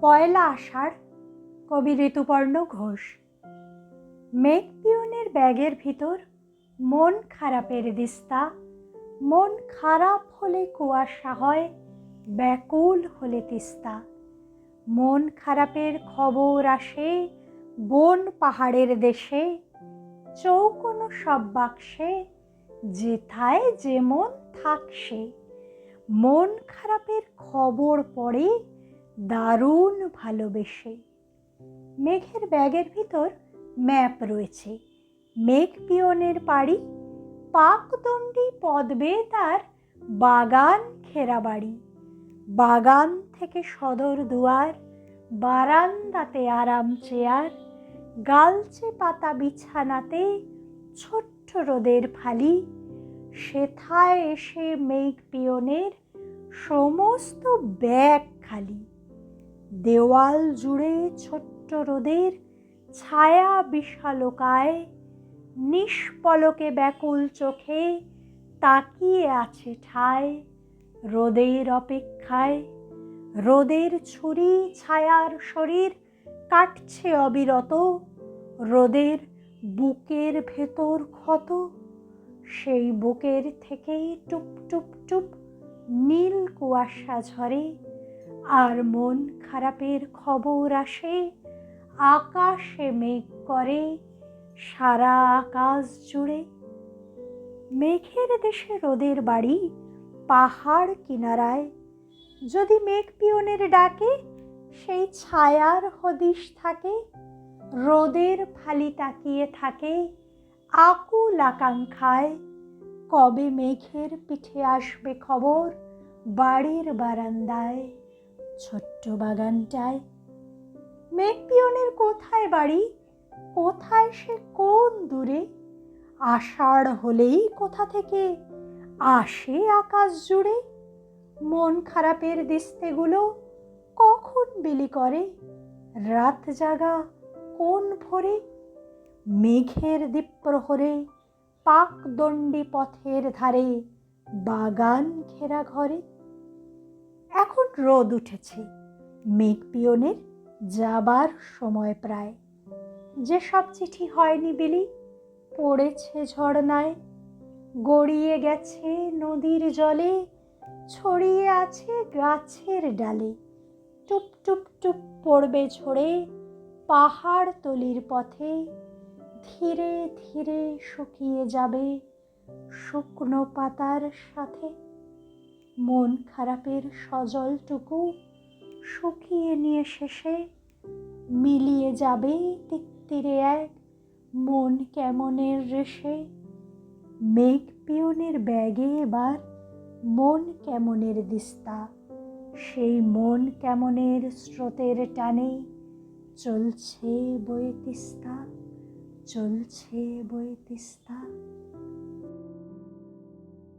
পয়লা আষাঢ়, কবি ঋতুপর্ণ ঘোষ। মেঘ পিয়নের ব্যাগের ভিতর মন খারাপের দিস্তা, মন খারাপ হলে কুয়াশা হয়, ব্যাকুল হলে তিস্তা। মন খারাপের খবর আসে বন পাহাড়ের দেশে, চৌকোনো সব বাক্সে, যেথায় যেমন থাকসে। মন খারাপের খবর পড়ে দারুণ ভালোবেসে। মেঘের ব্যাগের ভিতর ম্যাপ রয়েছে। মেঘ পিয়নের বাড়ি পাকদণ্ডী পদবে তার বাগান ঘেরা বাড়ি। বাগান থেকে সদর দুয়ার, বারান্দাতে আরাম চেয়ার, গালচে পাতা বিছানাতে ছোট্ট রোদের ফালি। সেথায় এসে মেঘ পিয়নের সমস্ত ব্যাগ খালি। দেওয়াল জুড়ে ছোট্ট রোদের ছায়া বিশালকায়, নিষ্পলকে ব্যাকুল চোখে তাকিয়ে আছে ঠায়। রোদের অপেক্ষায়, রোদের ছুরি ছায়ার শরীর কাটছে অবিরত। রোদের বুকের ভেতর ক্ষত, সেই বুকের থেকেই টুপ টুপ টুপ নীল কুয়াশা ঝরে। আর মন খারাপের খবর আসে, আকাশে মেঘ করে, সারা আকাশ জুড়ে। মেঘের দেশে রোদের বাড়ি, পাহাড় কিনারায়। যদি মেঘ পিয়নের ডাকে, সেই ছায়ার হদিশ থাকে। রোদের ফালি তাকিয়ে থাকে, আকুল আকাঙ্ক্ষায়। কবে মেঘের পিঠে আসবে খবর বাড়ির বারান্দায়? ছোট্ট বাগানটায়। মেঘ পিয়নের কোথায় বাড়ি? কোথায় সে কোন দূরে? আষাঢ় হলেই কোথা থেকে? আসে আকাশ জুড়ে? মন খারাপের দিস্তেগুলো কখন বিলি করে? রাত জাগা কোন ভোরে? মেঘের দ্বীপ্রহরে, পাকদণ্ডী পথের ধারে, বাগান ঘেরা ঘরে। এখন রোদ উঠেছে। মেঘ পিয়নের যাবার সময় প্রায়। যেসব চিঠি হয়নি বিলি, পড়েছে ঝর্ণায়। গড়িয়ে গেছে নদীর জলে, ছড়িয়ে আছে গাছের ডালে। টুপ টুপ টুপ পড়বে ঝরে পাহাড় তলির পথে। ধীরে ধীরে শুকিয়ে যাবে শুকনো পাতার সাথে। মন খারাপের সজলটুকু শুকিয়ে নিয়ে শেষে মিলিয়ে যাবে তিত্তিরে এক মন কেমনের রেশে। মেঘ পিয়নের ব্যাগে এবার মন কেমনের দিস্তা। সেই মন কেমনের স্রোতের টানে চলছে বয়ে তিস্তা, চলছে বয়ে তিস্তা।